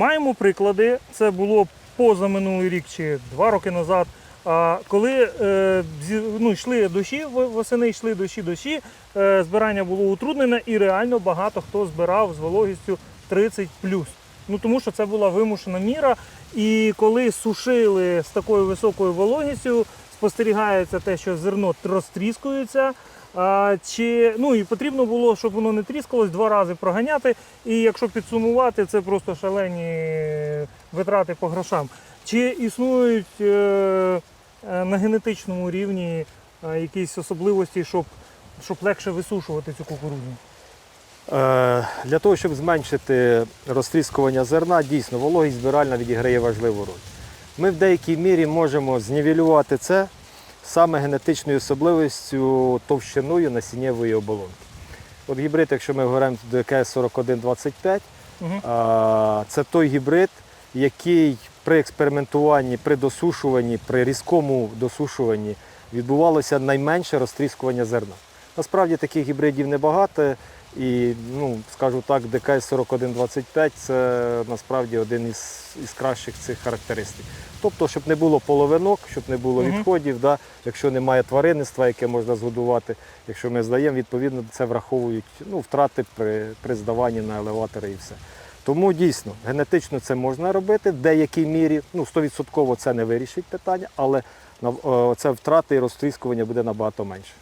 маємо приклади. Це було позаминулий рік чи два роки назад. Коли е, ну, йшли дощі, восени йшли дощі, дощі, е, збирання було утруднене і реально багато хто збирав з вологістю 30 Ну тому що це була вимушена міра. І коли сушили з такою високою вологістю, спостерігається те, що зерно розтріскується. А, чи, ну і потрібно було, щоб воно не тріскалось, два рази проганяти. І якщо підсумувати, це просто шалені витрати по грошам. Чи існують е, е, на генетичному рівні е, якісь особливості, щоб, щоб легше висушувати цю кукурудзу? Е, Для того, щоб зменшити розтріскування зерна, дійсно вологість збиральна відіграє важливу роль. Ми в деякій мірі можемо знівелювати це саме генетичною особливістю товщиною насіннєвої оболонки. От гібрид, якщо ми говоримо до ДКС 4125, Угу. а, це той гібрид, який при експериментуванні, при досушуванні, при різкому досушуванні відбувалося найменше розтріскування зерна. Насправді таких гібридів небагато. І, ну, скажу так, ДКС 4125 це насправді один із, із кращих цих характеристик. Тобто, щоб не було половинок, щоб не було Мгм. відходів, да, якщо немає тваринництва, яке можна згодувати, якщо ми здаємо, відповідно це враховують ну, втрати при, при здаванні на елеватори і все. Тому дійсно генетично це можна робити в деякій мірі. Ну, 100% це не вирішить питання, але е, це втрати і розтріскування буде набагато менше.